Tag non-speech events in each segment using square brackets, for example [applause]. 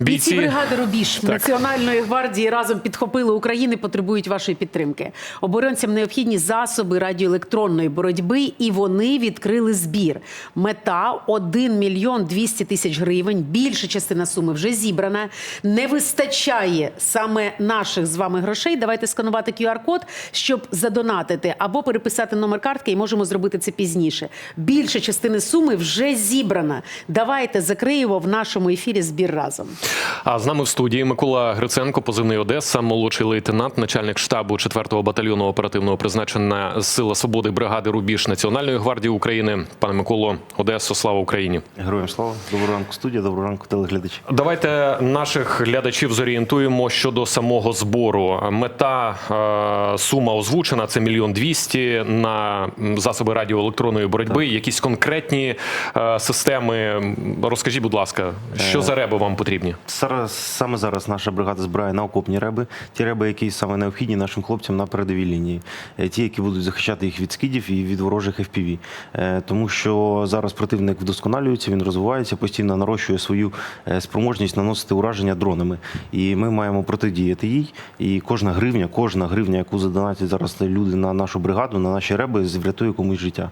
Бійці бригади Рубіж Так. Національної гвардії разом підхопили України, потребують вашої підтримки. Оборонцям необхідні засоби радіоелектронної боротьби, і вони відкрили збір. Мета 1 мільйон 200 тисяч гривень. Більша частина суми вже зібрана. Не вистачає саме наших з вами грошей. Давайте сканувати QR-код, щоб задонатити або переписати номер картки, і можемо зробити це пізніше. Більша частина суми вже зібрана. Давайте закриємо в нашому ефірі збір разом. А з нами в студії Микола Гриценко, позивний Одеса, молодший лейтенант, начальник штабу 4-го батальйону оперативного призначення Сила Свободи бригади Рубіж Національної гвардії України. Пане Миколо, Одесо, слава Україні! Героям слава, доброго ранку, студія, доброго ранку, телеглядачі. Давайте наших глядачів зорієнтуємо щодо самого збору. Мета е, сума озвучена це мільйон двісті на засоби радіоелектронної боротьби. Якісь конкретні е, системи. Розкажіть, будь ласка, що за реби вам потрібні? Зараз саме зараз наша бригада збирає на окопні реби, ті реби, які саме необхідні нашим хлопцям на передовій лінії, Е, ті, які будуть захищати їх від скидів і від ворожих FPV. Е, Тому що зараз противник вдосконалюється, він розвивається, постійно нарощує свою е, спроможність наносити ураження дронами. І ми маємо протидіяти їй. І кожна гривня, кожна гривня, яку задонатять зараз люди на нашу бригаду, на наші реби, врятує комусь життя.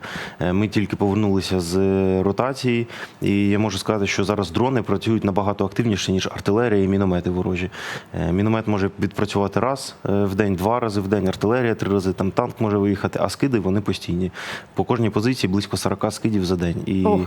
Ми тільки повернулися з ротації, і я можу сказати, що зараз дрони працюють набагато активніше, ніж артилерія і міномети ворожі. Е, Міномет може відпрацювати раз е, в день, два рази в день, артилерія три рази, там танк може виїхати, а скиди вони постійні. По кожній позиції близько 40 скидів за день. І Ох.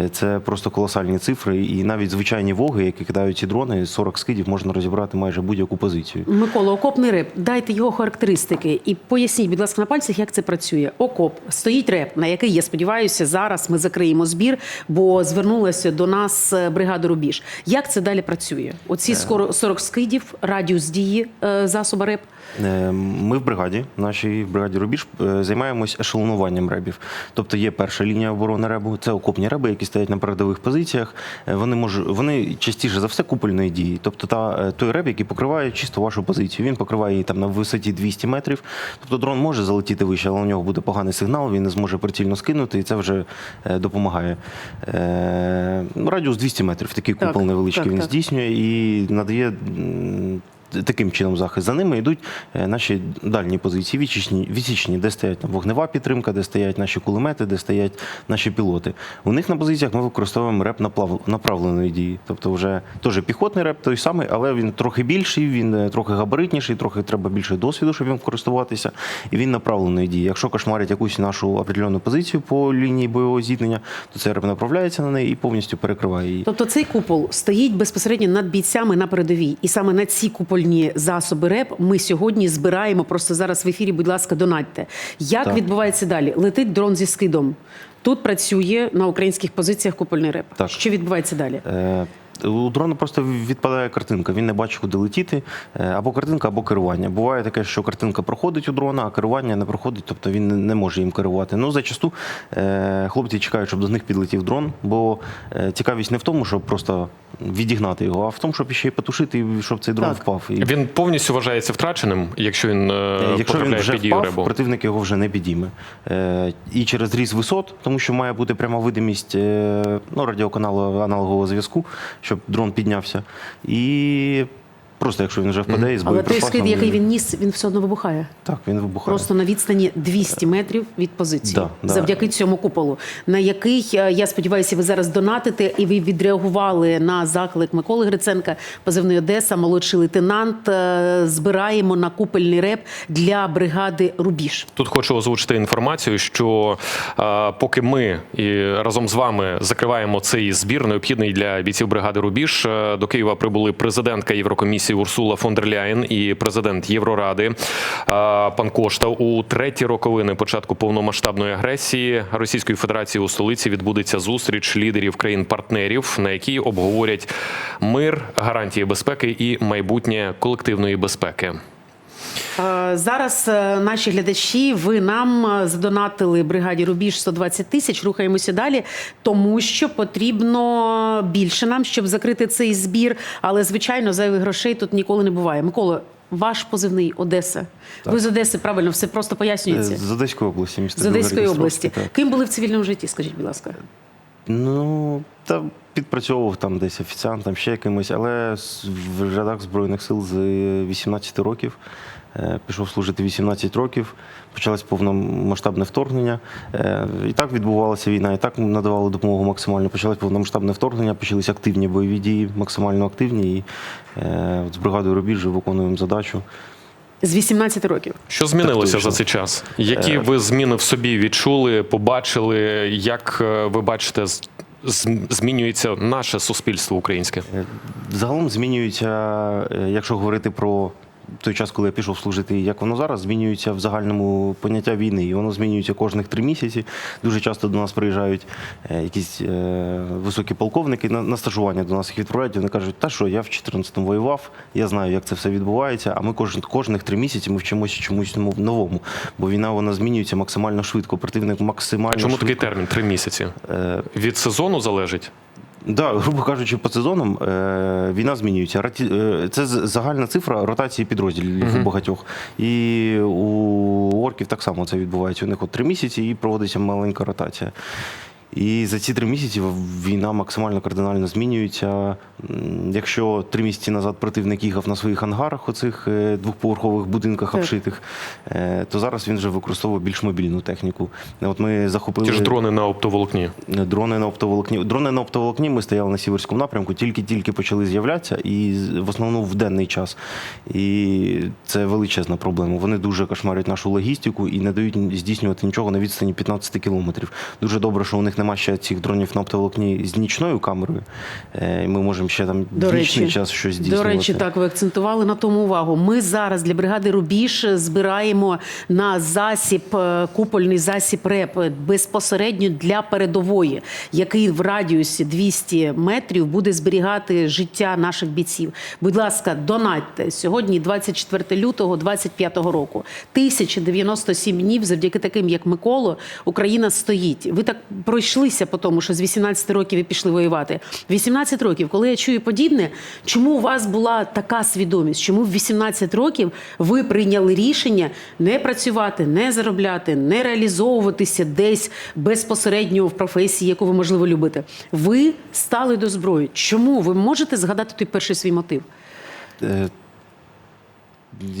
е, це просто колосальні цифри. І навіть звичайні воги, які кидають ці дрони, 40 скидів можна розібрати майже будь-яку позицію. Микола, окопний реп, дайте його характеристики і поясніть, будь ласка, на пальцях, як це працює. Окоп стоїть реп, на який я сподіваюся, зараз ми закриємо збір, бо звернулася до нас бригада Рубіж. Як це далі працює? Оці скоро 40 скидів, радіус дії е, засоба реп. Е, Ми в бригаді, нашій бригаді Рубіж, е, займаємось ешелонуванням ребів. Тобто є перша лінія оборони ребу, це окопні реби, які стоять на передових позиціях. Е, Вони можуть, вони частіше за все купольної дії. Тобто та той реб, який покриває чисто вашу позицію. Він покриває її там на висоті 200 метрів. Тобто дрон може залетіти вище, але у нього буде поганий сигнал, він не зможе прицільно скинути, і це вже допомагає. Ну, Радіус 200 метрів, такий Так, купол невеличкий так, він так. здійснює і надає. Таким чином захист. За ними йдуть е, наші дальні позиції, відсічні, відсічні, де стоять вогнева підтримка, де стоять наші кулемети, де стоять наші пілоти. У них на позиціях ми використовуємо реп направленої дії. Тобто вже теж піхотний реп той самий, але він трохи більший, він е, трохи габаритніший, трохи треба більше досвіду, щоб їм користуватися. І він направленої дії. Якщо кошмарять якусь нашу определену позицію по лінії бойового зіткнення, то цей реп направляється на неї і повністю перекриває її. Тобто цей купол стоїть безпосередньо над бійцями на передовій, і саме на ці купольні засоби РЕП ми сьогодні збираємо. Просто зараз в ефірі, будь ласка, донатьте. Як Так. відбувається далі? Летить дрон зі скидом. Тут працює на українських позиціях купольний реп. Так. Що відбувається далі? Е, У дрона просто відпадає картинка, він не бачить, куди летіти. Е, Або картинка, або керування. Буває таке, що картинка проходить у дрона, а керування не проходить, тобто він не- не може їм керувати. Ну, зачасту е, хлопці чекають, щоб до них підлетів дрон, бо е, цікавість не в тому, щоб просто відігнати його, а в тому, щоб ще й потушити, щоб цей дрон Так. впав. І Він повністю вважається втраченим, якщо він Якщо він вже під впав, противник його вже не підійме. І через різ висот, тому що має бути пряма видимість ну, радіоканалу аналогового зв'язку, щоб дрон піднявся. І просто якщо він вже впаде із Але той скид, який він ніс, він все одно вибухає. так він вибухає. Просто на відстані 200 метрів від позиції, Да, да. завдяки цьому куполу, на який е, я сподіваюся, ви зараз донатите, і ви відреагували на заклик Миколи Гриценка, позивний Одеса, молодший лейтенант. Е, Збираємо на купольний реп для бригади Рубіж. Тут хочу озвучити інформацію, що е, поки ми і разом з вами закриваємо цей збір, необхідний для бійців бригади Рубіж. е, До Києва прибули президентка Єврокомісії Урсула фон дер Ляєн і президент Євроради пан Кошта. У треті роковини початку повномасштабної агресії Російської Федерації у столиці відбудеться зустріч лідерів країн-партнерів, на якій обговорять мир, гарантії безпеки і майбутнє колективної безпеки. Е, Зараз е, наші глядачі, ви нам е, задонатили бригаді Рубіж 120 тисяч. Рухаємося далі, тому що потрібно більше нам, щоб закрити цей збір. Але звичайно, зайвих грошей тут ніколи не буває. Микола, ваш позивний Одеса. Ви з Одеси правильно все просто Ну, з. Одеської області, місто З Одеської області. так. Ким були в цивільному житті? Скажіть, будь ласка. Ну, та підпрацьовував там десь офіціантом, ще якимось, але в рядах Збройних сил з 18 років. Е, Пішов служити 18 років, почалось повномасштабне вторгнення. Е, І так відбувалася війна, і так надавали допомогу максимально. Почалось повномасштабне вторгнення, почались активні бойові дії, максимально активні. І е, от з бригадою Рубіж вже виконуємо задачу. З 18 років. Що змінилося точно. за цей час? Які ви зміни в собі відчули, побачили? Як ви бачите, змінюється наше суспільство українське? Загалом змінюється, якщо говорити про той час, коли я пішов служити, як воно зараз, змінюється в загальному поняття війни. І воно змінюється кожних три місяці. Дуже часто до нас приїжджають е, якісь е, високі полковники на, стажування до нас їх відправляють. Вони кажуть, та що я в 14-му воював, я знаю, як це все відбувається. А ми кожен, кожних три місяці ми вчимося чомусь новому. Бо війна вона змінюється максимально швидко. Противник максимально А чому швидко. такий термін? Три місяці? Е, Від сезону залежить? Да, грубо кажучи, по сезонам е, війна змінюється. Роті- е, це загальна цифра ротації підрозділів у багатьох. І у орків так само це відбувається. У них от три місяці і проводиться маленька ротація. І за ці три місяці війна максимально кардинально змінюється. Якщо три місяці назад противник їхав на своїх ангарах, оцих е, двохповерхових будинках Так. обшитих, е, то зараз він вже використовує більш мобільну техніку. От ми захопили Ті ж дрони на оптоволокні. Дрони на оптоволокні. Дрони на оптоволокні ми стояли на сіверському напрямку, тільки-тільки почали з'являтися, і в основному в денний час. І це величезна проблема. Вони дуже кошмарять нашу логістику і не дають здійснювати нічого на відстані 15 кілометрів. Дуже добре, що у них немає ще цих дронів на оптоволокні з нічною камерою. Е, і Ми можемо ще там До нічний речі, час щось до речі, так ви акцентували на тому увагу. Ми зараз для бригади Рубіж збираємо на засіб е, купольний засіб РЕП безпосередньо для передової, який в радіусі 200 метрів буде зберігати життя наших бійців. Будь ласка, донатьте сьогодні, 24 лютого 25 року. 1097 днів завдяки таким, як Миколо, Україна стоїть. Ви так пройшлися по тому, що з 18 років ви пішли воювати. 18 років, коли я чую подібне, чому у вас була така свідомість? Чому в 18 років ви прийняли рішення не працювати, не заробляти, не реалізовуватися десь безпосередньо в професії, яку ви можливо любите? Ви стали до зброї. Чому ви можете згадати той перший свій мотив? Е,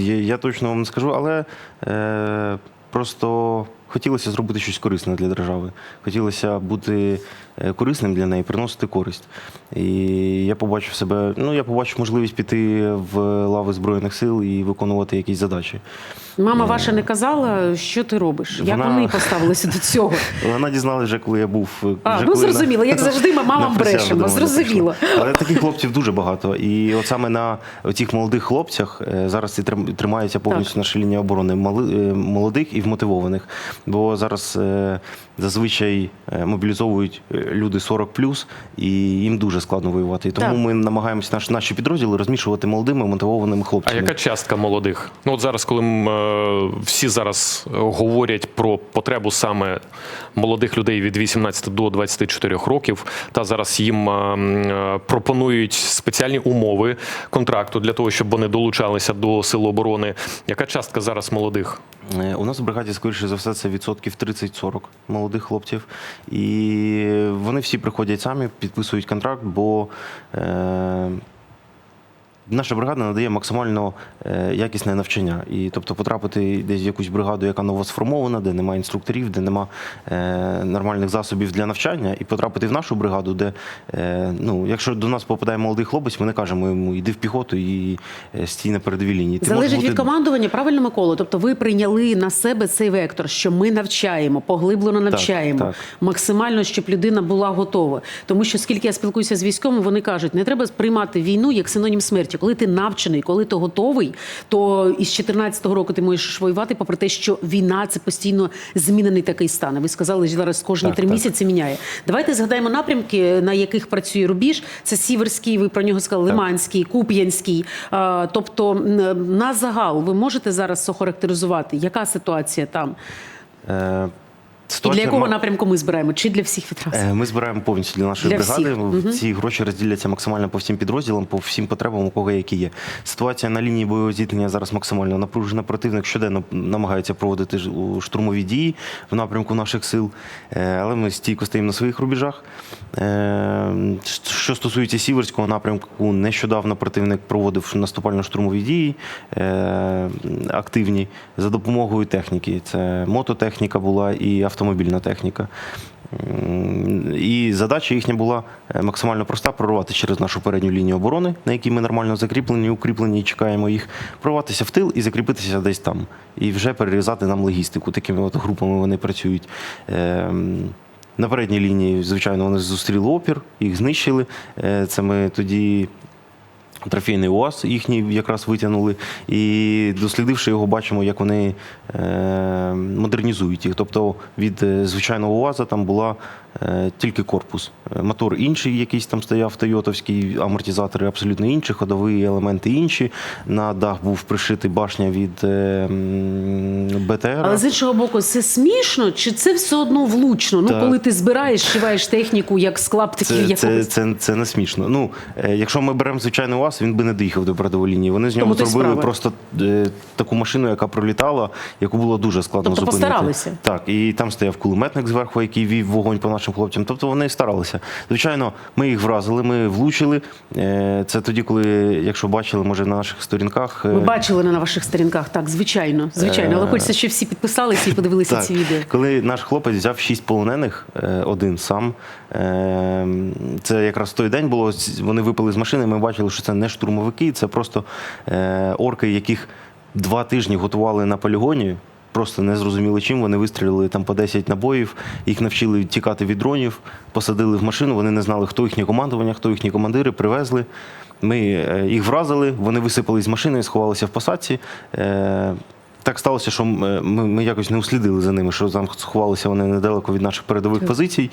я точно вам не скажу, але е, просто хотілося зробити щось корисне для держави. Хотілося бути е, корисним для неї, приносити користь. І я побачив себе, ну я побачив можливість піти в лави Збройних сил і виконувати якісь задачі. Мама ваша не казала, що ти робиш? Як вони поставилися до цього? [laughs] Вона дізналася вже, коли я був. е, А, вже ну, коли на- як [laughs] завжди, ми мамам брешемо, зрозуміло. Але таких хлопців дуже багато. І от саме на цих молодих хлопцях е, зараз і трим- тримається повністю наша лінія оборони е, молодих і вмотивованих. Бо зараз е, зазвичай е, мобілізовують е, люди 40 і їм дуже складно воювати. І тому Так. ми намагаємося наш, наші підрозділи розмішувати молодими мотивованими хлопцями. А яка частка молодих? Ну от зараз, коли всі зараз говорять про потребу саме молодих людей від 18 до 24 років, та зараз їм пропонують спеціальні умови контракту для того, щоб вони долучалися до сил оборони. Яка частка зараз молодих? У нас в бригаді, скоріше за все, це відсотків 30-40 молодих хлопців. І вони всі приходять самі, підписують контракт, бо е, наша бригада надає максимально е, якісне навчання. І тобто потрапити десь в якусь бригаду, яка новосформована, де немає інструкторів, де немає е, нормальних засобів для навчання, і потрапити в нашу бригаду, де е, ну, якщо до нас попадає молодий хлопець, ми не кажемо йому йди в піхоту і стій на передовій лінії. Ти Залежить можеш від командування, правильно, Микола? Тобто ви прийняли на себе цей вектор, що ми навчаємо, поглиблено навчаємо, так. максимально, щоб людина була готова. Тому що скільки я спілкуюся з військовими, вони кажуть, не треба сприймати війну як синонім смерті. Коли ти навчений, коли ти готовий, то із 14-го року ти можеш воювати, попри те, що війна це постійно змінений такий стан. Ви сказали, що зараз кожні Так, три так. місяці міняє. Давайте згадаємо напрямки, на яких працює рубіж. Це Сіверський, ви про нього сказали, Лиманський, Куп'янський. Тобто на загал ви можете зараз охарактеризувати, яка ситуація там? Е, І для якого напрямку ми збираємо? Чи для всіх відразу? Е, Ми збираємо повністю для нашої Для бригади. всіх. Ці гроші розділяться максимально по всім підрозділам, по всім потребам, у кого які є. Ситуація на лінії бойового зіткнення зараз максимально напружена. Противник щоденно намагається проводити штурмові дії в напрямку наших сил, Е, але ми стійко стоїмо на своїх рубежах. Е, Що стосується сіверського напрямку, нещодавно противник проводив наступально-штурмові дії активні за допомогою техніки. Це мототехніка була і автомобільна техніка. І задача їхня була е, максимально проста: прорвати через нашу передню лінію оборони, на якій ми нормально закріплені, укріплені і чекаємо їх, прорватися в тил і закріпитися десь там. І вже перерізати нам логістику. Такими от групами вони працюють. Ем, На передній лінії, звичайно, вони зустріли опір, їх знищили. Е, Це ми тоді Трофейний УАЗ їхній якраз витягнули, і дослідивши його, бачимо, як вони е, модернізують їх. Тобто від е, звичайного УАЗа там була тільки корпус. Е, Мотор інший, якийсь там стояв Тойотовський, амортизатори абсолютно інші, ходові елементи інші. На дах був пришитий башня від е, БТР. Але з іншого боку, це смішно, чи це все одно влучно? Ну, коли ти збираєш, шиваєш техніку, як клаптиків Це, якогось. це, це не смішно. Ну, е, якщо ми беремо звичайний УАЗ, він би не доїхав до передової лінії. Вони з нього Тому зробили просто е, таку машину, яка пролітала, яку було дуже складно Тобто зупинити. постаралися. Так, і там стояв кулеметник зверху, який вів вогонь по нашим хлопцям. Тобто вони старалися. Звичайно, ми їх вразили, ми влучили. Е, Це тоді, коли, якщо бачили, може на наших сторінках. е, Ми бачили на ваших сторінках, так, звичайно, звичайно. Але хочеться, щоб всі підписалися і подивилися ці відео. Коли наш хлопець взяв шість полонених, е, один сам. е, Це якраз той день було. Вони випали з машини. Ми бачили, що це не штурмовики, це просто е, орки, яких два тижні готували на полігоні. Просто не зрозуміли чим. Вони вистрілили там по 10 набоїв, їх навчили тікати від дронів, посадили в машину. Вони не знали, хто їхнє командування, хто їхні командири, привезли. Ми е, їх вразили, вони висипали з машини, сховалися в посадці. Е, так сталося, що ми, ми ми якось не услідили за ними, що там сховалися вони недалеко від наших передових позицій.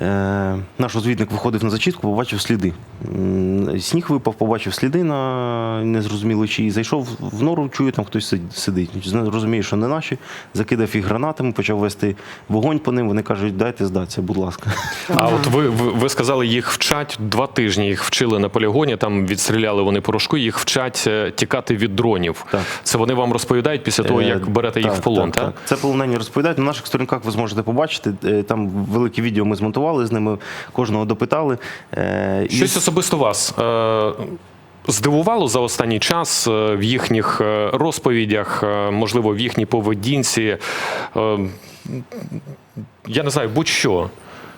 Е, наш розвідник виходив на зачистку, побачив сліди. Сніг випав, побачив сліди на незрозуміло чиї. Зайшов в нору, чує, там хтось сидить. Розуміє, що не наші. Закидав їх гранатами, почав вести вогонь по ним. Вони кажуть, дайте здатися, будь ласка. А от ви, ви, сказали, їх вчать два тижні. Їх вчили на полігоні. Там відстріляли вони порошку. Їх вчать е, тікати від дронів. Так. Це вони вам розповідають після того, Е, як берете їх так, в полон. Так, Так, так. Це полонені розповідають. На наших сторінках ви зможете побачити. Там велике відео ми змонтували з ними, кожного допитали. Е, Щось особисто вас е, здивувало за останній час е, в їхніх розповідях, можливо, в їхній поведінці. Я не знаю, будь-що.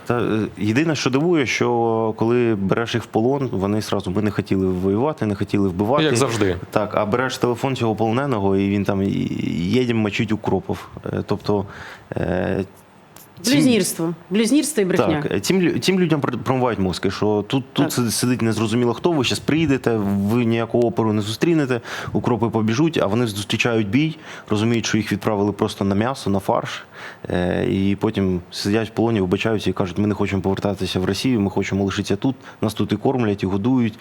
Та єдине, що дивує, що коли береш їх в полон, вони сразу ми не хотіли воювати, не хотіли вбивати. Як завжди. Так, а береш телефон цього полоненого, і він там їдемо мочить укропов. Тобто. Блюзнірство. Блюзнірство і брехня. Так, тим, тим людям промивають мозки, що тут, тут Так. сидить- незрозуміло хто, ви зараз приїдете, ви ніякого опору не зустрінете, укропи побіжуть, а вони зустрічають бій, розуміють, що їх відправили просто на м'ясо, на фарш, е, і потім сидять в полоні, вибачаються і кажуть, ми не хочемо повертатися в Росію, ми хочемо лишитися тут, нас тут і кормлять, і годують.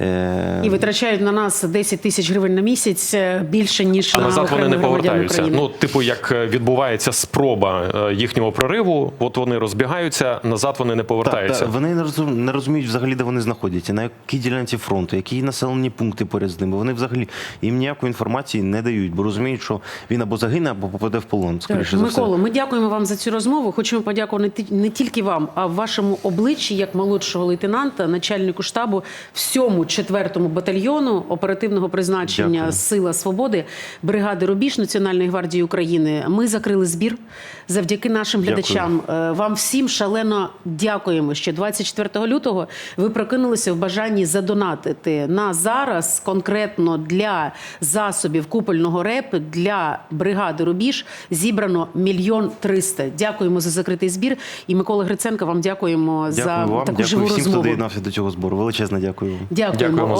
Е, І витрачають на нас 10 тисяч гривень на місяць е, більше, ніж А на назад вони не повертаються. України. Ну, типу, як відбувається спроба їхнього прориву, от вони розбігаються, назад вони не повертаються. Так, так, вони не розум- не розуміють взагалі, де вони знаходяться, на якій ділянці фронту, які населені пункти поряд з ними. Вони взагалі їм ніякої інформації не дають, бо розуміють, що він або загине, або попаде в полон. Скоріше Так, за все. Ми дякуємо вам за цю розмову. Хочемо подякувати не тільки вам, а в вашому обличчі як молодшого лейтенанта, начальнику штабу всьому 4-му батальйону оперативного призначення Дякую. Сила Свободи бригади Рубіж Національної гвардії України. Ми закрили збір завдяки нашим. Глядачам. Е, Вам всім шалено дякуємо, що 24 лютого ви прокинулися в бажанні задонатити на зараз конкретно для засобів купольного РЕП для бригади Рубіж зібрано мільйон триста. Дякуємо за закритий збір. І Микола Гриценко, вам дякуємо, за вам, таку дякую живу всім, хто доєднався до цього збору. Величезне дякую. Дякуємо. Дякуємо